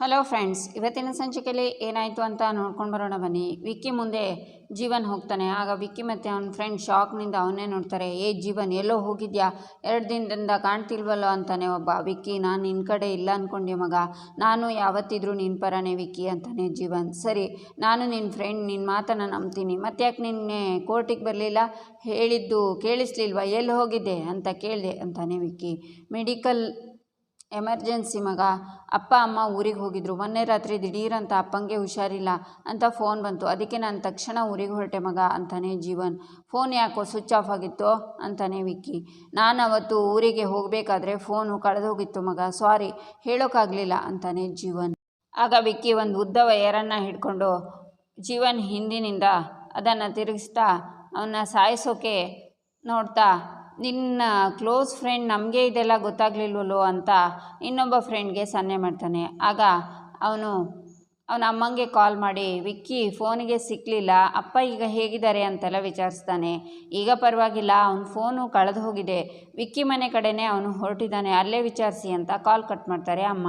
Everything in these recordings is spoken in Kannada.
ಹಲೋ ಫ್ರೆಂಡ್ಸ್ ಇವತ್ತಿನ ಸಂಚಿಕೆಯಲ್ಲಿ ಏನಾಯಿತು ಅಂತ ನೋಡ್ಕೊಂಡು ಬರೋಣ ಬನ್ನಿ. ವಿಕ್ಕಿ ಮುಂದೆ ಜೀವನ್ ಹೋಗ್ತಾನೆ. ಆಗ ವಿಕ್ಕಿ ಮತ್ತು ಅವನ ಫ್ರೆಂಡ್ ಶಾಕ್ನಿಂದ ಅವನೇ ನೋಡ್ತಾರೆ. ಏ ಜೀವನ್, ಎಲ್ಲೋ ಹೋಗಿದ್ಯಾ? ಎರಡು ದಿನದಿಂದ ಕಾಣ್ತಿಲ್ವಲ್ಲೋ ಅಂತಾನೆ ಒಬ್ಬ. ವಿಕ್ಕಿ, ನಾನು ನಿನ್ನ ಕಡೆ ಇಲ್ಲ ಅಂದ್ಕೊಂಡೆ ಮಗ. ನಾನು ಯಾವತ್ತಿದ್ರೂ ನಿನ್ನ ಪರನೇ ವಿಕ್ಕಿ ಅಂತಾನೆ ಜೀವನ್. ಸರಿ, ನಾನು ನಿನ್ನ ಫ್ರೆಂಡ್ ನಿನ್ನ ಮಾತನ್ನು ನಂಬ್ತೀನಿ. ಮತ್ತೆ ಯಾಕೆ ನಿನ್ನೆ ಕೋರ್ಟಿಗೆ ಬರಲಿಲ್ಲ? ಹೇಳಿದ್ದು ಕೇಳಿಸ್ಲಿಲ್ವಾ? ಎಲ್ಲಿ ಹೋಗಿದ್ದೆ ಅಂತ ಕೇಳಿದೆ ಅಂತಾನೆ ವಿಕ್ಕಿ. ಮೆಡಿಕಲ್ ಎಮರ್ಜೆನ್ಸಿ ಮಗ. ಅಪ್ಪ, ಅಮ್ಮ ಊರಿಗೆ ಹೋಗಿದ್ರು. ಮೊನ್ನೆ ರಾತ್ರಿ ದಿಢೀರಂತ ಅಪ್ಪಂಗೆ ಹುಷಾರಿಲ್ಲ ಅಂತ ಫೋನ್ ಬಂತು. ಅದಕ್ಕೆ ನಾನು ತಕ್ಷಣ ಊರಿಗೆ ಹೊರಟೆ ಮಗ ಅಂತಾನೆ ಜೀವನ್. ಫೋನ್ ಯಾಕೋ ಸ್ವಿಚ್ ಆಫ್ ಆಗಿತ್ತು ಅಂತಾನೆ ವಿಕ್ಕಿ. ನಾನು ಅವತ್ತು ಊರಿಗೆ ಹೋಗಬೇಕಾದ್ರೆ ಫೋನು ಕಳೆದೋಗಿತ್ತು ಮಗ. ಸಾರಿ ಹೇಳೋಕ್ಕಾಗಲಿಲ್ಲ ಅಂತಾನೆ ಜೀವನ್. ಆಗ ವಿಕ್ಕಿ ಒಂದು ಉದ್ದ ವಯರನ್ನು ಹಿಡ್ಕೊಂಡು, ಜೀವನ್ ಹಿಂದಿನಿಂದ ಅದನ್ನು ತಿರುಗಿಸ್ತಾ, ಅವನ್ನ ಸಾಯಿಸೋಕೆ ನೋಡ್ತಾ ನಿನ್ನ ಕ್ಲೋಸ್ ಫ್ರೆಂಡ್ ನಮಗೆ ಇದೆಲ್ಲ ಗೊತ್ತಾಗ್ಲಿಲ್ವಲ್ಲೋ ಅಂತ ಇನ್ನೊಬ್ಬ ಫ್ರೆಂಡ್ಗೆ ಸನ್ನೆ ಮಾಡ್ತಾನೆ. ಆಗ ಅವನು, ಅವನ ಅಮ್ಮಂಗೆ ಕಾಲ್ ಮಾಡಿ, ವಿಕ್ಕಿ ಫೋನಿಗೆ ಸಿಕ್ಕಲಿಲ್ಲ ಅಪ್ಪ ಈಗ ಹೇಗಿದ್ದಾರೆ ಅಂತೆಲ್ಲ ವಿಚಾರಿಸ್ತಾನೆ. ಈಗ ಪರವಾಗಿಲ್ಲ, ಅವನ ಫೋನು ಕಳೆದು ಹೋಗಿದೆ. ವಿಕ್ಕಿ ಮನೆ ಕಡೆನೇ ಅವನು ಹೊರಟಿದ್ದಾನೆ. ಅಲ್ಲೇ ವಿಚಾರಿಸಿ ಅಂತ ಕಾಲ್ ಕಟ್ ಮಾಡ್ತಾರೆ ಅಮ್ಮ.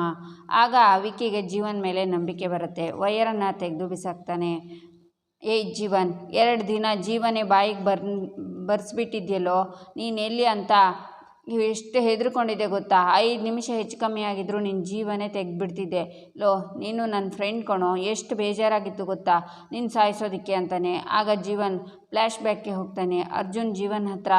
ಆಗ ವಿಕ್ಕಿಗೆ ಜೀವನ ಮೇಲೆ ನಂಬಿಕೆ ಬರುತ್ತೆ. ವಯರನ್ನು ತೆಗೆದು ಬಿಸಾಕ್ತಾನೆ. ಏಯ್ ಜೀವನ್, ಎರಡು ದಿನ ಜೀವನೇ ಬಾಯಿಗೆ ಬರ್, ಬರ್ಸ್ಬಿಟ್ಟಿದ್ಯಲ್ಲೋ, ನೀನು ಎಲ್ಲಿ ಅಂತ ಎಷ್ಟು ಹೆದರ್ಕೊಂಡಿದ್ದೆ ಗೊತ್ತಾ? ಐದು ನಿಮಿಷ ಹೆಚ್ಚು ಕಮ್ಮಿ ಆಗಿದ್ರು ನಿನ್ನ ಜೀವನೇ ತೆಗೆದ್ಬಿಡ್ತಿದ್ದೆ. ಲೋ, ನೀನು ನನ್ನ ಫ್ರೆಂಡ್ ಕಣೋ, ಎಷ್ಟು ಬೇಜಾರಾಗಿತ್ತು ಗೊತ್ತಾ? ನಿನ್ನ ಸಾಯಿಸೋದಕ್ಕೆ ಅಂತಾನೆ. ಆಗ ಜೀವನ್ ಫ್ಲ್ಯಾಶ್ ಬ್ಯಾಕ್ಗೆ ಹೋಗ್ತಾನೆ. ಅರ್ಜುನ್ ಜೀವನ್ ಹತ್ರ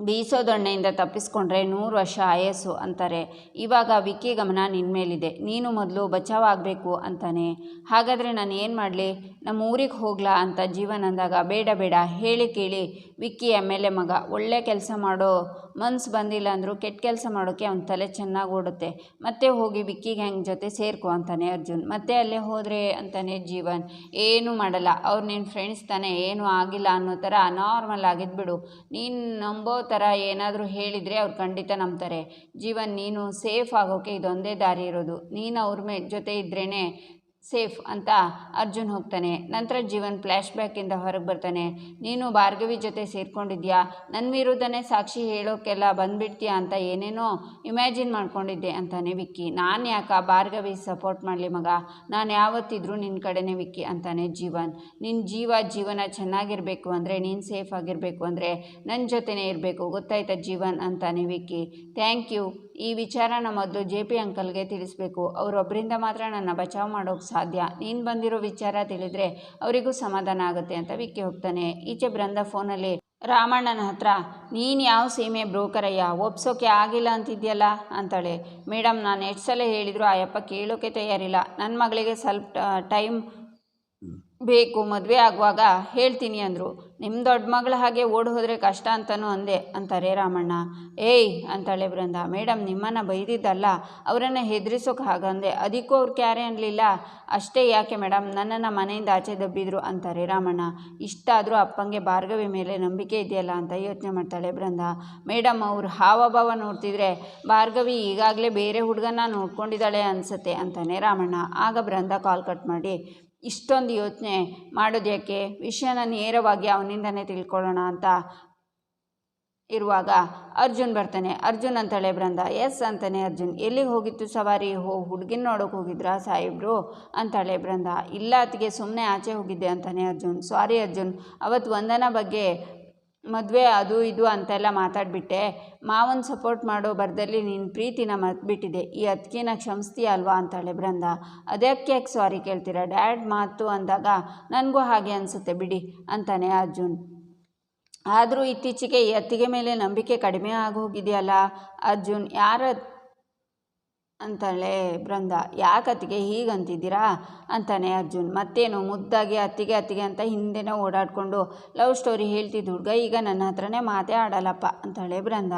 ಬೀಸೋ ದೊಣ್ಣೆಯಿಂದ ತಪ್ಪಿಸ್ಕೊಂಡ್ರೆ ನೂರು ವರ್ಷ ಆಯಸ್ಸು ಅಂತಾರೆ. ಇವಾಗ ವಿಕ್ಕಿ ಗಮನ ನಿನ್ನ ಮೇಲಿದೆ. ನೀನು ಮೊದಲು ಬಚಾವಾಗಬೇಕು ಅಂತಾನೆ. ಹಾಗಾದರೆ ನಾನು ಏನು ಮಾಡಲಿ? ನಮ್ಮ ಊರಿಗೆ ಹೋಗ್ಲಾ ಅಂತ ಜೀವನ ಅಂದಾಗ ಬೇಡ ಬೇಡ ಹೇಳಿ ಕೇಳಿ ವಿಕ್ಕಿ ಎಂ ಎಲ್ ಎ ಮಗ, ಒಳ್ಳೆ ಕೆಲಸ ಮಾಡೋ. ಮನ್ಸು ಬಂದಿಲ್ಲ ಅಂದರೂ ಕೆಟ್ಟ ಕೆಲಸ ಮಾಡೋಕ್ಕೆ ಅವನ ತಲೆ ಚೆನ್ನಾಗಿ ಓಡುತ್ತೆ. ಮತ್ತೆ ಹೋಗಿ ವಿಕ್ಕಿ ಗ್ಯಾಂಗ್ ಜೊತೆ ಸೇರ್ಕೊ ಅಂತಾನೆ ಅರ್ಜುನ್. ಮತ್ತೆ ಅಲ್ಲೇ ಹೋದರೆ ಅಂತಾನೆ ಜೀವನ್. ಏನೂ ಮಾಡಲ್ಲ. ಅವ್ರು ನಿನ್ನ ಫ್ರೆಂಡ್ಸ್ ತಾನೇ. ಏನೂ ಆಗಿಲ್ಲ ಅನ್ನೋ ಥರ ನಾರ್ಮಲ್ ಆಗಿದ್ಬಿಡು. ನೀನು ನಂಬೋ ಥರ ಏನಾದರೂ ಹೇಳಿದರೆ ಅವ್ರು ಖಂಡಿತ ನಂಬ್ತಾರೆ. ಜೀವನ್ ನೀನು ಸೇಫ್ ಆಗೋಕ್ಕೆ ಇದೊಂದೇ ದಾರಿ ಇರೋದು. ನೀನು ಅವ್ರ ಮೇ ಜೊತೆ ಇದ್ರೇ ಸೇಫ್ ಅಂತ ಅರ್ಜುನ್ ಹೋಗ್ತಾನೆ. ನಂತರ ಜೀವನ್ ಫ್ಲ್ಯಾಶ್ ಬ್ಯಾಕಿಂದ ಹೊರಗೆ ಬರ್ತಾನೆ. ನೀನು ಭಾರ್ಗವಿ ಜೊತೆ ಸೇರ್ಕೊಂಡಿದ್ಯಾ? ನನ್ನ ವಿರುದ್ಧನೇ ಸಾಕ್ಷಿ ಹೇಳೋಕ್ಕೆಲ್ಲ ಬಂದ್ಬಿಡ್ತೀಯಾ ಅಂತ ಏನೇನೋ ಇಮ್ಯಾಜಿನ್ ಮಾಡ್ಕೊಂಡಿದ್ದೆ ಅಂತಾನೆ ವಿಕ್ಕಿ. ನಾನು ಯಾಕೆ ಭಾರ್ಗವಿ ಸಪೋರ್ಟ್ ಮಾಡಲಿ ಮಗ? ನಾನು ಯಾವತ್ತಿದ್ರೂ ನಿನ್ನ ಕಡೆನೇ ವಿಕ್ಕಿ ಅಂತಾನೆ ಜೀವನ್. ನಿನ್ನ ಜೀವ ಜೀವನ ಚೆನ್ನಾಗಿರಬೇಕು ಅಂದರೆ ನೀನು ಸೇಫ್ ಆಗಿರಬೇಕು ಅಂದರೆ ನನ್ನ ಜೊತೆನೇ ಇರಬೇಕು. ಗೊತ್ತಾಯ್ತಾ ಜೀವನ್ ಅಂತಾನೆ ವಿಕ್ಕಿ. Thank you. ಈ ವಿಚಾರನ ಮೊದಲು ಜೆ ಪಿ ಅಂಕಲ್ಗೆ ತಿಳಿಸ್ಬೇಕು. ಅವರೊಬ್ಬರಿಂದ ಮಾತ್ರ ನನ್ನ ಬಚಾವ್ ಮಾಡೋಕ್ಕೆ ಸಾಧ್ಯ. ನೀನು ಬಂದಿರೋ ವಿಚಾರ ತಿಳಿದ್ರೆ ಅವರಿಗೂ ಸಮಾಧಾನ ಆಗುತ್ತೆ ಅಂತ ವಿಕ್ಕಿ ಹೋಗ್ತಾನೆ. ಈಚೆ ಬೃಂದ ಫೋನಲ್ಲಿ ರಾಮಣ್ಣನ ಹತ್ರ ನೀನು ಯಾವ ಸೀಮೆ ಬ್ರೋಕರಯ್ಯ? ಒಪ್ಸೋಕೆ ಆಗಿಲ್ಲ ಅಂತಿದ್ಯಲ್ಲ? ಅಂತಾಳೆ. ಮೇಡಮ್ ನಾನು ಎಷ್ಟು ಸಲ ಹೇಳಿದ್ರು ಆಯಪ್ಪ ಕೇಳೋಕೆ ತಯಾರಿಲ್ಲ. ನನ್ನ ಮಗಳಿಗೆ ಸ್ವಲ್ಪ ಟೈಮ್ ಬೇಕು ಮದುವೆ ಆಗುವಾಗ ಹೇಳ್ತೀನಿ ಅಂದರು. ನಿಮ್ಮ ದೊಡ್ಡ ಮಗಳ ಹಾಗೆ ಓಡಿ ಹೋದರೆ ಕಷ್ಟ ಅಂತಲೂ ಅಂದೆ. ಅಂತಾರೆ ರಾಮಣ್ಣ. ಏಯ್, ಅಂತಾಳೆ ಬೃಂದ ಮೇಡಮ್ ನಿಮ್ಮನ್ನು ಬೈದಿದ್ದಲ್ಲ. ಅವರನ್ನು ಹೆದರಿಸೋಕೆ ಹಾಗಂದೆ ಅದಕ್ಕೂ ಅವ್ರು ಕ್ಯಾರೆ ಅನ್ನಲಿಲ್ಲ ಅಷ್ಟೇ ಯಾಕೆ ಮೇಡಮ್ ನನ್ನನ್ನು ಮನೆಯಿಂದ ಆಚೆ ದಬ್ಬಿದ್ರು, ಅಂತಾರೆ ರಾಮಣ್ಣ. ಇಷ್ಟಾದರೂ ಅಪ್ಪಂಗೆ ಭಾರ್ಗವಿ ಮೇಲೆ ನಂಬಿಕೆ ಇದೆಯಲ್ಲ ಅಂತ ಯೋಚನೆ ಮಾಡ್ತಾಳೆ ಬೃಂದ ಮೇಡಮ್ ಅವರು ಹಾವಭಾವ ನೋಡ್ತಿದ್ರೆ ಭಾರ್ಗವಿ ಈಗಾಗಲೇ ಬೇರೆ ಹುಡುಗನ ನೋಡ್ಕೊಂಡಿದ್ದಾಳೆ ಅನಿಸುತ್ತೆ, ಅಂತಾನೆ ರಾಮಣ್ಣ. ಆಗ ಬೃಂದ ಕಾಲ್ ಕಟ್ ಮಾಡಿ ಇಷ್ಟೊಂದು ಯೋಚನೆ ಮಾಡೋದು ಯಾಕೆ? ವಿಷಯನ ನೇರವಾಗಿ ಅವನಿಂದನೇ ತಿಳ್ಕೊಳ್ಳೋಣ ಅಂತ ಇರುವಾಗ ಅರ್ಜುನ್ ಬರ್ತಾನೆ. ಅರ್ಜುನ್ ಅಂತಾಳೆ ಬೃಂದ. ಎಸ್ ಅಂತಾನೆ ಅರ್ಜುನ್. ಎಲ್ಲಿಗೆ ಹೋಗಿತ್ತು ಸವಾರಿ? ಹೋ, ಹುಡುಗಿನ ನೋಡೋಕೆ ಹೋಗಿದ್ರಾ ಸಾಹೇಬ್ರು? ಅಂತಾಳೆ ಬೃಂದ. ಇಲ್ಲ ಅತ್ತಿಗೆ ಸುಮ್ಮನೆ ಆಚೆ ಹೋಗಿದ್ದೆ ಅಂತಾನೆ ಅರ್ಜುನ್. ಸಾರಿ ಅರ್ಜುನ್. ಅವತ್ತು ವಂದನ ಬಗ್ಗೆ ಮದುವೆ ಅದು ಇದು ಅಂತೆಲ್ಲ ಮಾತಾಡಿಬಿಟ್ಟೆ. ಮಾವನ ಸಪೋರ್ಟ್ ಮಾಡೋ ಬರ್ದಲ್ಲಿ ನಿನ್ನ ಪ್ರೀತಿನ ಮರ್ತ್ಬಿಟ್ಟಿದೆ. ಈ ಅತ್ತಿಗೆನ ಕ್ಷಮಿಸ್ತೀಯ ಅಲ್ವಾ ಅಂತಾಳೆ ಬೃಂದ. ಅದಕ್ಕೆ ಯಾಕೆ ಸಾರಿ ಕೇಳ್ತೀರಾ? ಡ್ಯಾಡ್ ಮಾತು ಅಂದಾಗ, ನನಗೂ ಹಾಗೆ ಅನಿಸುತ್ತೆ ಬಿಡಿ ಅಂತಾನೆ ಅರ್ಜುನ್. ಆದರೂ ಇತ್ತೀಚೆಗೆ ಈ ಅತ್ತಿಗೆ ಮೇಲೆ ನಂಬಿಕೆ ಕಡಿಮೆ ಆಗೋಗಿದೆಯಲ್ಲ ಅರ್ಜುನ್, ಯಾರ ಅಂತಾಳೆ ಬೃಂದ ಯಾಕೆ ಅತ್ತಿಗೆ ಹೀಗಂತಿದ್ದೀರಾ? ಅಂತಾನೆ ಅರ್ಜುನ್. ಮತ್ತೇನು? ಮುದ್ದಾಗಿ ಅತ್ತಿಗೆ ಅತ್ತಿಗೆ ಅಂತ ಹಿಂದೆನೇ ಓಡಾಡಿಕೊಂಡು ಲವ್ ಸ್ಟೋರಿ ಹೇಳ್ತಿದ್ದ ಹುಡುಗ ಈಗ ನನ್ನ ಹತ್ರನೇ ಮಾತೇ ಆಡಲ್ಲಪ್ಪ, ಅಂತಾಳೆ ಬೃಂದ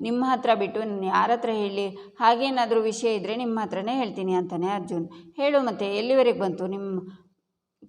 ನಿಮ್ಮ ಹತ್ರ ಬಿಟ್ಟು ನಾನು ಯಾರ ಹತ್ರ ಹೇಳಿ? ಹಾಗೇನಾದರೂ ವಿಷಯ ಇದ್ದರೆ ನಿಮ್ಮ ಹತ್ರನೇ ಹೇಳ್ತೀನಿ, ಅಂತಾನೆ ಅರ್ಜುನ್. ಹೇಳು ಮತ್ತೆ, ಎಲ್ಲಿವರೆಗೆ ಬಂತು? ನಿಮ್ಮ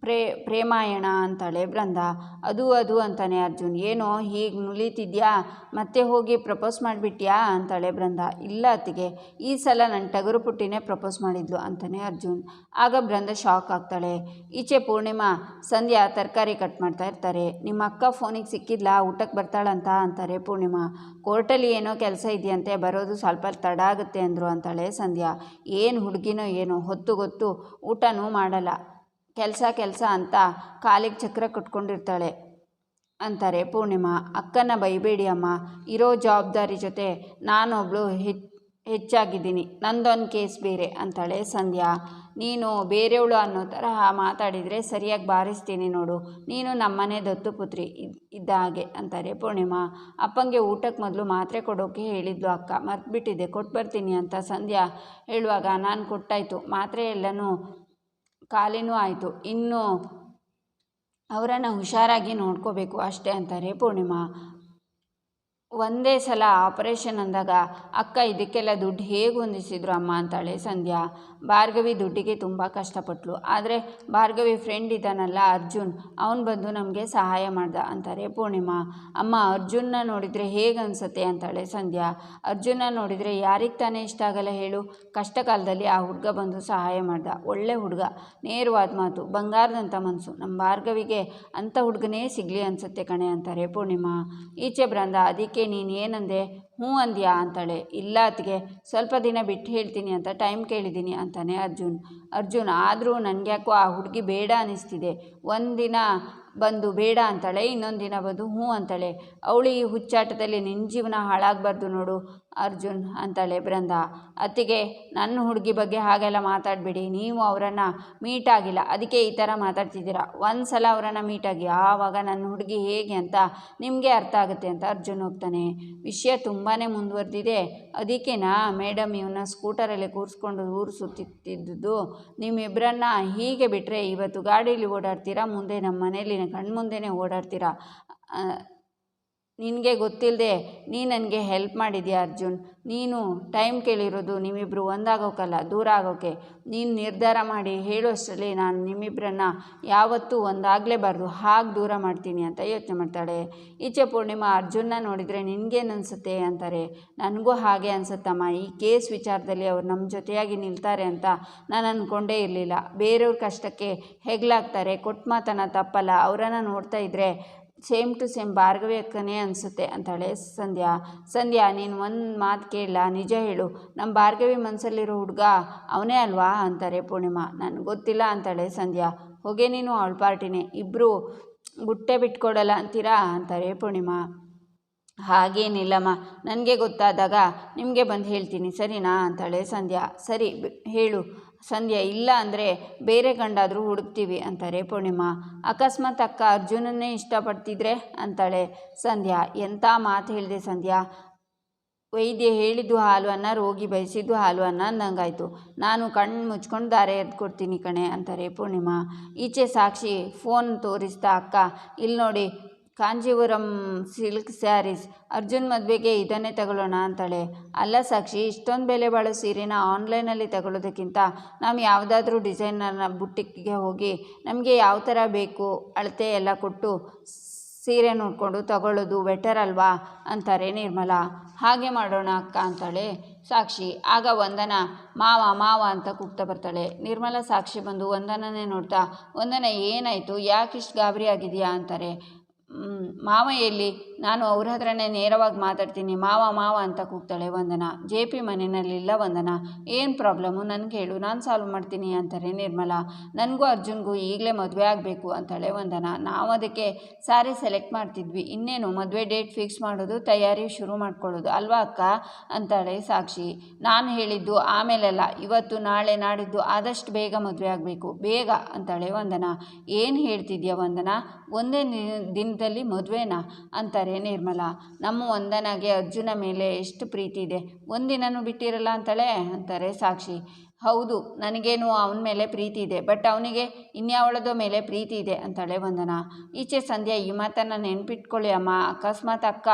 ಪ್ರೇ, ಪ್ರೇಮಾಯಣ ಅಂತಾಳೆ ಬೃಂದ ಅದು ಅದು ಅಂತಾನೆ ಅರ್ಜುನ್. ಏನೋ, ಹೀಗೆ ನುಲಿತಿದ್ಯಾ? ಮತ್ತೆ ಹೋಗಿ ಪ್ರಪೋಸ್ ಮಾಡಿಬಿಟ್ಯಾ? ಅಂತಾಳೆ ಬೃಂದ ಇಲ್ಲ ಅತ್ತಿಗೆ. ಈ ಸಲ ನನ್ನ ಟಗರು ಪುಟ್ಟಿನೇ ಪ್ರಪೋಸ್ ಮಾಡಿದ್ಲು ಅಂತಾನೆ ಅರ್ಜುನ್. ಆಗ ಬೃಂದ ಶಾಕ್ ಆಗ್ತಾಳೆ. ಈಚೆ ಪೂರ್ಣಿಮಾ, ಸಂಧ್ಯಾ ತರಕಾರಿ ಕಟ್ ಮಾಡ್ತಾ ಇರ್ತಾರೆ. ನಿಮ್ಮ ಅಕ್ಕ ಫೋನಿಗೆ ಸಿಕ್ಕಿದ್ಲಾ? ಊಟಕ್ಕೆ ಬರ್ತಾಳಂತ ಅಂತಾರೆ ಪೂರ್ಣಿಮಾ. ಕೋರ್ಟಲ್ಲಿ ಏನೋ ಕೆಲಸ ಇದೆಯಂತೆ, ಬರೋದು ಸ್ವಲ್ಪ ತಡ ಆಗುತ್ತೆ ಅಂದರು ಅಂತಾಳೆ ಸಂಧ್ಯಾ. ಏನು ಹುಡುಗಿನೋ ಏನೋ, ಹೊತ್ತು ಗೊತ್ತು. ಊಟನೂ ಮಾಡಲ್ಲ. ಕೆಲಸ ಕೆಲಸ ಅಂತ ಕಾಲಿಗೆ ಚಕ್ರ ಕಟ್ಕೊಂಡಿರ್ತಾಳೆ ಅಂತಾರೆ ಪೂರ್ಣಿಮಾ. ಅಕ್ಕನ ಬೈಬೇಡಿ ಅಮ್ಮ, ಇರೋ ಜವಾಬ್ದಾರಿ ಜೊತೆ ನಾನೊಬ್ಳು ಹೆಚ್, ಹೆಚ್ಚಾಗಿದ್ದೀನಿ, ನಂದೊಂದು ಕೇಸ್ ಬೇರೆ ಅಂತಾಳೆ ಸಂಧ್ಯಾ. ನೀನು ಬೇರೆಯವಳು ಅನ್ನೋ ತರಹ ಮಾತಾಡಿದರೆ ಸರಿಯಾಗಿ ಬಾರಿಸ್ತೀನಿ ನೋಡು, ನೀನು ನಮ್ಮನೆ ದತ್ತು ಪುತ್ರಿ ಇದ್- ಇದ್ದ ಹಾಗೆ ಅಂತಾರೆ ಪೂರ್ಣಿಮಾ. ಅಪ್ಪಂಗೆ ಊಟಕ್ಕೆ ಮೊದಲು ಮಾತ್ರೆ ಕೊಡೋಕೆ ಹೇಳಿದ್ಲು ಅಕ್ಕ, ಮರ್ತ್ಬಿಟ್ಟಿದ್ದೆ ಕೊಟ್ಟು ಬರ್ತೀನಿ ಅಂತ ಸಂಧ್ಯಾ ಹೇಳುವಾಗ ನಾನು ಕೊಟ್ಟಾಯಿತು, ಮಾತ್ರೆ ಎಲ್ಲನೂ ಖಾಲಿನೂ ಆಯಿತು. ಇನ್ನು ಅವರನ್ನು ಹುಷಾರಾಗಿ ನೋಡ್ಕೋಬೇಕು ಅಷ್ಟೇ ಅಂತಾರೆ ಪೂರ್ಣಿಮಾ. ಒಂದೇ ಸಲ ಆಪರೇಷನ್ ಅಂದಾಗ, ಅಕ್ಕ, ಇದಕ್ಕೆಲ್ಲ ದುಡ್ಡು ಹೇಗೆ ಹೊಂದಿಸಿದ್ರು ಅಮ್ಮ? ಅಂತಾಳೆ ಸಂಧ್ಯಾ. ಭಾರ್ಗವಿ ದುಡ್ಡಿಗೆ ತುಂಬ ಕಷ್ಟಪಟ್ಲು. ಆದರೆ, ಭಾರ್ಗವಿ ಫ್ರೆಂಡ್ ಇದ್ದಾನಲ್ಲ ಅರ್ಜುನ್, ಅವನು ಬಂದು ನಮಗೆ ಸಹಾಯ ಮಾಡ್ದ ಅಂತಾರೆ ಪೂರ್ಣಿಮಾ. ಅಮ್ಮ, ಅರ್ಜುನ್ನ ನೋಡಿದರೆ ಹೇಗೆ ಅನಿಸುತ್ತೆ? ಅಂತಾಳೆ ಸಂಧ್ಯಾ. ಅರ್ಜುನ ನೋಡಿದರೆ ಯಾರಿಗೆ ತಾನೇ ಇಷ್ಟ ಆಗಲ್ಲ ಹೇಳು. ಕಷ್ಟ ಕಾಲದಲ್ಲಿ ಆ ಹುಡುಗ ಬಂದು ಸಹಾಯ ಮಾಡ್ದ. ಒಳ್ಳೆ ಹುಡುಗ. ನೇರವಾದ ಮಾತು. ಬಂಗಾರದಂಥ ಮನಸ್ಸು ನಮ್ಮ ಭಾರ್ಗವಿಗೆ ಅಂಥ ಹುಡುಗನೇ ಸಿಗಲಿ ಅನಿಸುತ್ತೆ ಕಣೆ ಅಂತಾರೆ ಪೂರ್ಣಿಮಾ. ಈಚೆ ಬ್ರಂದ ಅದಕ್ಕೆ ನೀನು ಏನಂದೆ? ಹ್ಞೂ ಅಂದ್ಯಾ ಅಂತಾಳೆ. ಇಲ್ಲ ಅತ್ತಿಗೆ, ಸ್ವಲ್ಪ ದಿನ ಬಿಟ್ಟು ಹೇಳ್ತೀನಿ ಅಂತ ಟೈಮ್ ಕೇಳಿದ್ದೀನಿ ಅಂತಾನೆ ಅರ್ಜುನ್. ಅರ್ಜುನ್, ಆದರೂ ನನಗ್ಯಾಕೋ ಆ ಹುಡುಗಿ ಬೇಡ ಅನ್ನಿಸ್ತಿದೆ ಒಂದಿನ ಬಂದು ಬೇಡ ಅಂತಾಳೆ ಇನ್ನೊಂದು ದಿನ ಬಂದು ಹ್ಞೂ ಅಂತಾಳೆ. ಅವಳು ಈ ಹುಚ್ಚಾಟದಲ್ಲಿ ನಿನ್ನ ಜೀವನ ಹಾಳಾಗಬಾರ್ದು ನೋಡು. ಅರ್ಜುನ್ ಅಂತಾಳೆ ಬೃಂದ, ಅತ್ತಿಗೆ, ನನ್ನ ಹುಡುಗಿ ಬಗ್ಗೆ ಹಾಗೆಲ್ಲ ಮಾತಾಡಬೇಡಿ, ನೀವು ಅವರನ್ನು ಮೀಟ್ ಆಗಿಲ್ಲ, ಅದಕ್ಕೆ ಈ ಥರ ಮಾತಾಡ್ತಿದ್ದೀರಾ? ಒಂದು ಸಲ ಅವರನ್ನು ಮೀಟ್ ಆಗಿ, ಆವಾಗ ನನ್ನ ಹುಡುಗಿ ಹೇಗೆ ಅಂತ ನಿಮಗೆ ಅರ್ಥ ಆಗುತ್ತೆ ಅಂತ ಅರ್ಜುನ್ ಹೋಗ್ತಾನೆ. ವಿಷಯ ತುಂಬಾ ಮುಂದುವರೆದಿದೆ. ಅದಕ್ಕೇನಾ ಮೇಡಮ್ ಇವನ್ನ ಸ್ಕೂಟರಲ್ಲಿ ಕೂರಿಸ್ಕೊಂಡು ಊರು ಸುತ್ತಿದ್ದು ನಿಮ್ಮಿಬ್ಬರನ್ನ ಹೀಗೆ ಬಿಟ್ಟರೆ ಇವತ್ತು ಗಾಡೀಲಿ ಓಡಾಡ್ತೀರಾ? ಮುಂದೆ ನಮ್ಮ ಮನೇಲಿ ಕಣ್ಮುಂದೆನೇ ಓಡಾಡ್ತೀರಾ? ನಿನಗೆ ಗೊತ್ತಿಲ್ಲದೆ ನೀ ನನಗೆ ಹೆಲ್ಪ್ ಮಾಡಿದ್ಯಾ ಅರ್ಜುನ್? ನೀನು ಟೈಮ್ ಕೇಳಿರೋದು ನಿಮ್ಮಿಬ್ಬರು ಒಂದಾಗೋಕ್ಕಲ್ಲ ದೂರ ಆಗೋಕ್ಕೆ ನೀನು ನಿರ್ಧಾರ ಮಾಡಿ ಹೇಳೋಷ್ಟರಲ್ಲಿ ನಾನು ನಿಮ್ಮಿಬ್ಬರನ್ನ ಯಾವತ್ತೂ ಒಂದಾಗಲೇಬಾರ್ದು ಹಾಗೆ ದೂರ ಮಾಡ್ತೀನಿ ಅಂತ ಯೋಚನೆ ಮಾಡ್ತಾಳೆ. ಈಚೆ ಪೂರ್ಣಿಮಾ ಅರ್ಜುನ್ನ ನೋಡಿದರೆ ನಿನಗೇನು ಅನಿಸುತ್ತೆ ಅಂತಾರೆ. ನನಗೂ ಹಾಗೆ ಅನಿಸುತ್ತಮ್ಮ, ಈ ಕೇಸ್ ವಿಚಾರದಲ್ಲಿ ಅವ್ರು ನಮ್ಮ ಜೊತೆಯಾಗಿ ನಿಲ್ತಾರೆ ಅಂತ ನಾನು ಅಂದ್ಕೊಂಡೇ ಇರಲಿಲ್ಲ. ಬೇರೆಯವ್ರ ಕಷ್ಟಕ್ಕೆ ಹೆಗ್ಲಾಗ್ತಾರೆ ಕೊಟ್ಟು ಮಾತನ್ನ ತಪ್ಪಲ್ಲ. ಅವರನ್ನು ನೋಡ್ತಾ ಇದ್ದರೆ ಸೇಮ್ ಟು ಸೇಮ್ ಭಾರ್ಗವಿ ಅಕ್ಕನೇ ಅನಿಸುತ್ತೆ ಅಂತಾಳೆ ಸಂಧ್ಯಾ. ಸಂಧ್ಯಾ, ನೀನು ಒಂದು ಮಾತು ಕೇಳಲ್ಲ ನಿಜ ಹೇಳು. ನಮ್ಮ ಭಾರ್ಗವಿ ಮನಸ್ಸಲ್ಲಿರೋ ಹುಡುಗ ಅವನೇ ಅಲ್ವಾ? ಅಂತಾರೆ ಪೂರ್ಣಿಮಾ. ನನಗೆ ಗೊತ್ತಿಲ್ಲ ಅಂತಾಳೆ ಸಂಧ್ಯಾ. ಹೋಗೇ ನೀನು ಅವಳ ಪಾರ್ಟಿನೇ. ಇಬ್ಬರು ಗುಟ್ಟೆ ಬಿಟ್ಕೊಡಲ್ಲ ಅಂತೀರಾ? ಅಂತಾರೆ ಪೂರ್ಣಿಮಾ. ಹಾಗೇನಿಲ್ಲಮ್ಮ. ನನಗೆ ಗೊತ್ತಾದಾಗ ನಿಮಗೆ ಬಂದು ಹೇಳ್ತೀನಿ. ಸರಿನಾ? ಅಂತಾಳೆ ಸಂಧ್ಯಾ. ಸರಿ ಹೇಳು. ಸಂಧ್ಯಾ, ಇಲ್ಲ ಅಂದರೆ ಬೇರೆ ಗಂಡಾದರೂ ಹುಡುಕ್ತೀವಿ ಅಂತಾರೆ ಪೂರ್ಣಿಮಾ. ಅಕಸ್ಮಾತ್ ಅಕ್ಕ ಅರ್ಜುನನ್ನೇ ಇಷ್ಟಪಡ್ತಿದ್ರೆ? ಅಂತಾಳೆ ಸಂಧ್ಯಾ. ಎಂಥ ಮಾತು ಹೇಳಿದೆ ಸಂಧ್ಯಾ? ವೈದ್ಯ ಹೇಳಿದ್ದು ಹಾಲು ಅನ್ನ ರೋಗಿ ಬಯಸಿದ್ದು ಹಾಲು ಅನ್ನ ಅಂದಂಗಾಯ್ತು. ನಾನು ಕಣ್ಣು ಮುಚ್ಕೊಂಡು ದಾರೆ ಎದ್ದು ಕೊಡ್ತೀನಿ ಕಣೆ, ಅಂತಾರೆ ಪೂರ್ಣಿಮಾ. ಈಚೆ ಸಾಕ್ಷಿ, ಫೋನ್ ತೋರಿಸ್ತಾ ಅಕ್ಕ ಇಲ್ಲಿ ನೋಡಿ ಕಾಂಜೀವರಂ ಸಿಲ್ಕ್ ಸ್ಯಾರೀಸ್. ಅರ್ಜುನ್ ಮದುವೆಗೆ ಇದನ್ನೇ ತಗೊಳ್ಳೋಣ ಅಂತಾಳೆ. ಅಲ್ಲ ಸಾಕ್ಷಿ ಇಷ್ಟೊಂದು ಬೆಲೆ ಬಾಳೋ ಸೀರೆನ ಆನ್ಲೈನಲ್ಲಿ ತಗೊಳ್ಳೋದಕ್ಕಿಂತ ನಾವು ಯಾವುದಾದ್ರೂ ಡಿಸೈನರ್ನ ಬುಟ್ಟಿಗೆ ಹೋಗಿ ನಮಗೆ ಯಾವ ಥರ ಬೇಕು ಅಳತೆ ಎಲ್ಲ ಕೊಟ್ಟು ಸೀರೆ ನೋಡಿಕೊಂಡು ತಗೊಳ್ಳೋದು ಬೆಟರ್ ಅಲ್ವಾ? ಅಂತಾರೆ ನಿರ್ಮಲಾ. ಹಾಗೆ ಮಾಡೋಣ ಅಕ್ಕ ಅಂತಾಳೆ. ಸಾಕ್ಷಿ ಆಗ ವಂದನ. ಮಾವ ಮಾವ ಅಂತ ಕೂಗ್ತಾ ಬರ್ತಾಳೆ. ನಿರ್ಮಲಾ ಸಾಕ್ಷಿ ಬಂದು ವಂದನನೇ ನೋಡ್ತಾ ವಂದನ ಏನಾಯಿತು? ಯಾಕಿಷ್ಟು ಗಾಬರಿ ಆಗಿದೆಯಾ? ಅಂತಾರೆ. "ಮ್, ಮಾವ ಎಲ್ಲಿ ನಾನು ಅವ್ರ ಹತ್ರನೇ ನೇರವಾಗಿ ಮಾತಾಡ್ತೀನಿ. ಮಾವ ಮಾವ ಅಂತ ಕೂಗ್ತಾಳೆ ವಂದನ. ಜೆ ಪಿ ಮನೆಯಲ್ಲಿಲ್ಲ ವಂದನ. ಏನು ಪ್ರಾಬ್ಲಮ್ಮು ನನಗೆ ಹೇಳು. ನಾನು ಸಾಲ್ವ್ ಮಾಡ್ತೀನಿ ಅಂತಾರೆ ನಿರ್ಮಲಾ. ನನಗೂ ಅರ್ಜುನ್ಗೂ ಈಗಲೇ ಮದುವೆ ಆಗಬೇಕು ಅಂತಾಳೆ ವಂದನ. ನಾವು ಅದಕ್ಕೆ ಸಾರಿ ಸೆಲೆಕ್ಟ್ ಮಾಡ್ತಿದ್ವಿ. ಇನ್ನೇನು? ಮದುವೆ ಡೇಟ್ ಫಿಕ್ಸ್ ಮಾಡೋದು, ತಯಾರಿ ಶುರು ಮಾಡ್ಕೊಳ್ಳೋದು. ಅಲ್ವಾ ಅಕ್ಕ? ಅಂತಾಳೆ ಸಾಕ್ಷಿ. ನಾನು ಹೇಳಿದ್ದು ಆಮೇಲೆಲ್ಲ. ಇವತ್ತು, ನಾಳೆ ನಾಡಿದ್ದು ಆದಷ್ಟು ಬೇಗ ಮದುವೆ ಆಗಬೇಕು. ಬೇಗ, ಅಂತಾಳೆ ವಂದನ. ಏನು ಹೇಳ್ತಿದ್ಯಾ ವಂದನ? ಒಂದೇ ದಿನದಲ್ಲಿ ಮದುವೆನಾ? ಅಂತಾರೆ ನಿರ್ಮಲಾ ನಮ್ಮ ವಂದನಾಗೆ ಅರ್ಜುನ ಮೇಲೆ ಎಷ್ಟು ಪ್ರೀತಿ ಇದೆ. ಒಂದಿನನೂ ಬಿಟ್ಟಿರಲ್ಲ ಅಂತಾಳೆ? ಅಂತಾರೆ ಸಾಕ್ಷಿ. ಹೌದು, ನನಗೇನು ಅವನ ಮೇಲೆ ಪ್ರೀತಿ ಇದೆ ಬಟ್ ಅವನಿಗೆ ಇನ್ಯಾವಳದ ಮೇಲೆ ಪ್ರೀತಿ ಇದೆ ಅಂತಾಳೆ ವಂದನ. ಈಚೆ ಸಂಧ್ಯಾ, ಈ ಮಾತನ್ನು ನೆನ್ಪಿಟ್ಕೊಳ್ಳಿ ಅಮ್ಮ. ಅಕಸ್ಮಾತ್ ಅಕ್ಕ,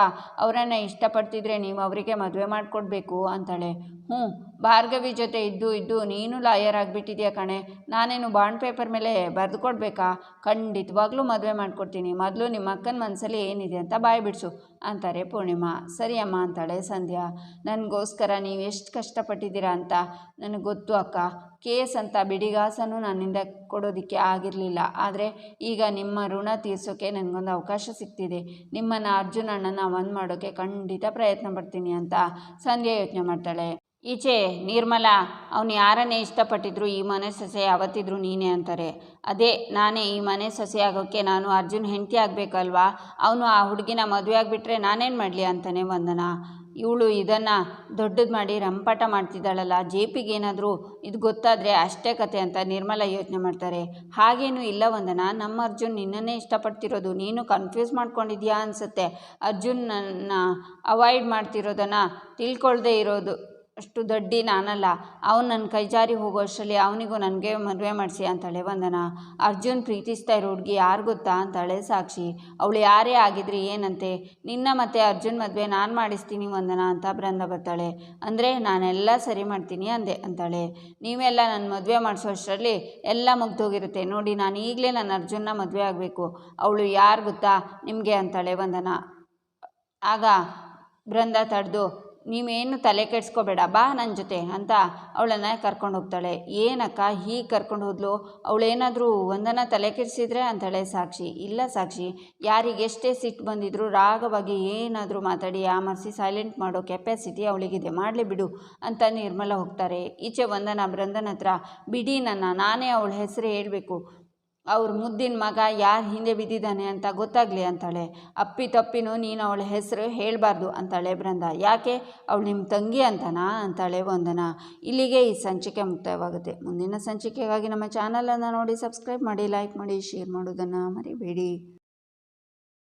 ಅವರನ್ನು ಇಷ್ಟಪಡ್ತಿದ್ರೆ ನೀವು ಅವರಿಗೆ ಮದುವೆ ಮಾಡಿಕೊಡ್ಬೇಕು ಅಂತಾಳೆ. ಹ್ಞೂ ಭಾರ್ಗವಿ ಜೊತೆ ಇದ್ದು ಇದ್ದು ನೀನು ಲಾಯರ್ ಆಗಿಬಿಟ್ಟಿದ್ಯಾ ಕಣೆ. ನಾನೇನು ಬಾಂಡ್ ಪೇಪರ್ ಮೇಲೆ ಬರೆದು ಕೊಡಬೇಕಾ ಖಂಡಿತವಾಗ್ಲೂ ಮದುವೆ ಮಾಡಿಕೊಡ್ತೀನಿ. ಮೊದಲು ನಿಮ್ಮ ಅಕ್ಕನ ಮನಸ್ಸಲ್ಲಿ ಏನಿದೆ ಅಂತ ಬಾಯಿ ಬಿಡಿಸು ಅಂತಾರೆ ಪೂರ್ಣಿಮಾ. ಸರಿ ಅಮ್ಮ ಅಂತಾಳೆ ಸಂಧ್ಯಾ. ನನಗೋಸ್ಕರ ನೀವು ಎಷ್ಟು ಕಷ್ಟಪಟ್ಟಿದ್ದೀರಾ ಅಂತ ನನಗೆ ಗೊತ್ತು ಅಕ್ಕ. ಕೇಸ್ ಅಂತ ಬಿಡಿಗಾಸನು ನನ್ನಿಂದ ಕೊಡೋದಕ್ಕೆ ಆಗಿರಲಿಲ್ಲ. ಆದರೆ ಈಗ ನಿಮ್ಮ ಋಣ ತೀರಿಸೋಕೆ ನನಗೊಂದು ಅವಕಾಶ ಸಿಗ್ತಿದೆ. ನಿಮ್ಮನ್ನು ಅರ್ಜುನಣ್ಣನ ಒಂದು ಮಾಡೋಕ್ಕೆ ಖಂಡಿತ ಪ್ರಯತ್ನ ಪಡ್ತೀನಿ ಅಂತ ಸಂಧ್ಯಾ ಯೋಚನೆ ಮಾಡ್ತಾಳೆ. ಈಚೆ ನಿರ್ಮಲ, ಅವನು ಯಾರನ್ನೇ ಇಷ್ಟಪಟ್ಟಿದ್ರು ಈ ಮನೆ ಸೊಸೆ ಯಾವತ್ತಿದ್ರು ನೀನೇ ಅಂತಾರೆ. ಅದೇ, ನಾನೇ ಈ ಮನೆ ಸೊಸೆ ಆಗೋಕ್ಕೆ ನಾನು ಅರ್ಜುನ್ ಹೆಂಡತಿ ಆಗಬೇಕಲ್ವಾ? ಅವನು ಆ ಹುಡುಗಿನ ಮದುವೆ ಆಗಿಬಿಟ್ರೆ ನಾನೇನು ಮಾಡಲಿ ಅಂತಾನೆ ವಂದನ. ಇವಳು ಇದನ್ನು ದೊಡ್ಡದು ಮಾಡಿ ರಂಪಾಟ ಮಾಡ್ತಿದ್ದಾಳಲ್ಲ ಜೆ ಪಿಗೇನಾದರೂ ಇದು ಗೊತ್ತಾದರೆ ಅಷ್ಟೇ ಕತೆ ಅಂತ ನಿರ್ಮಲ ಯೋಚನೆ ಮಾಡ್ತಾರೆ. ಹಾಗೇನೂ ಇಲ್ಲ ವಂದನ ನಮ್ಮ ಅರ್ಜುನ್ ನಿನ್ನನ್ನೇ ಇಷ್ಟಪಡ್ತಿರೋದು, ನೀನು ಕನ್ಫ್ಯೂಸ್ ಮಾಡ್ಕೊಂಡಿದ್ಯಾ ಅನಿಸುತ್ತೆ. ಅರ್ಜುನ್ ನನ್ನ ಅವಾಯ್ಡ್ ಮಾಡ್ತಿರೋದನ್ನು ತಿಳ್ಕೊಳ್ದೇ ಇರೋದು. ಅಷ್ಟು ದಡ್ಡಿ ನಾನಲ್ಲ. ಅವನು ನನ್ನ ಕೈಜಾರಿ ಹೋಗೋ ಅಷ್ಟರಲ್ಲಿ ಅವನಿಗೂ ನನಗೆ ಮದುವೆ ಮಾಡಿಸಿ ಅಂತಾಳೆ ವಂದನ ಅರ್ಜುನ್ ಪ್ರೀತಿಸ್ತಾ ಇರೋ ಹುಡುಗಿ ಯಾರು ಗೊತ್ತಾ ಅಂತಾಳೆ ಸಾಕ್ಷಿ. ಅವಳು ಯಾರೇ ಆಗಿದ್ರಿ ಏನಂತೆ? ನಿನ್ನ ಮತ್ತೆ ಅರ್ಜುನ್ ಮದುವೆ ನಾನು ಮಾಡಿಸ್ತೀನಿ ವಂದನ ಅಂತ ಬೃಂದ ಬರ್ತಾಳೆ. ಅಂದರೆ ನಾನೆಲ್ಲ ಸರಿ ಮಾಡ್ತೀನಿ ಅಂದೆ ಅಂತಾಳೆ. ನೀವೆಲ್ಲ ನನ್ನ ಮದುವೆ ಮಾಡಿಸೋ ಅಷ್ಟರಲ್ಲಿ ಎಲ್ಲ ಮುಗ್ದೋಗಿರುತ್ತೆ. ನೋಡಿ ನಾನು ಈಗಲೇ ನನ್ನ ಅರ್ಜುನ್ನ ಮದುವೆ ಆಗಬೇಕು. ಅವಳು ಯಾರು ಗೊತ್ತಾ? ನಿಮಗೆ ಅಂತಾಳೆ ವಂದನ ಆಗ ಬೃಂದ ತಡೆದು ನೀವೇನು ತಲೆ ಕೆಡಿಸ್ಕೋಬೇಡ, ಬಾ ನನ್ನ ಜೊತೆ ಅಂತ ಅವಳನ್ನು ಕರ್ಕೊಂಡು ಹೋಗ್ತಾಳೆ. ಏನಕ್ಕ ಹೀಗೆ ಕರ್ಕೊಂಡು ಹೋದ್ಲು? ಅವಳೇನಾದರೂ ಒಂದನ್ನು ತಲೆ ಕೆಡಿಸಿದ್ರೆ ಅಂತಾಳೆ ಸಾಕ್ಷಿ. ಇಲ್ಲ ಸಾಕ್ಷಿ, ಯಾರಿಗೆ ಎಷ್ಟೇ ಸಿಟ್ಟು ಬಂದಿದ್ರು ರಾಗವಾಗಿ ಏನಾದರೂ ಮಾತಾಡಿ ಯಾಮರ್ಸಿ ಸೈಲೆಂಟ್ ಮಾಡೋ ಕೆಪಾಸಿಟಿ ಅವಳಿಗಿದೆ. ಮಾಡಲಿ ಬಿಡು ಅಂತ ನಿರ್ಮಲ ಹೋಗ್ತಾರೆ. ಈಚೆ ವಂದನ ಬೃಂದನ ಹತ್ರ, ಬಿಡಿ ನನ್ನ, ನಾನೇ ಅವಳ ಹೆಸರು ಹೇಳಬೇಕು. ಅವ್ರ ಮುದ್ದಿನ ಮಗ ಯಾರು ಹಿಂದೆ ಬಿದ್ದಿದ್ದಾನೆ ಅಂತ ಗೊತ್ತಾಗಲಿ ಅಂತಾಳೆ. ಅಪ್ಪಿ ತಪ್ಪಿನೂ ನೀನು ಅವಳ ಹೆಸರು ಹೇಳಬಾರ್ದು ಅಂತಾಳೆ ಬೃಂದ. ಯಾಕೆ? ಅವಳು ನಿಮ್ಮ ತಂಗಿ ಅಂತನಾ? ಅಂತಾಳೆ ವಂದನ. ಇಲ್ಲಿಗೆ ಈ ಸಂಚಿಕೆ ಮುಕ್ತಾಯವಾಗುತ್ತೆ. ಮುಂದಿನ ಸಂಚಿಕೆಗಾಗಿ ನಮ್ಮ ಚಾನಲನ್ನು ನೋಡಿ, ಸಬ್ಸ್ಕ್ರೈಬ್ ಮಾಡಿ, ಲೈಕ್ ಮಾಡಿ, ಶೇರ್ ಮಾಡೋದನ್ನು ಮರಿಬೇಡಿ.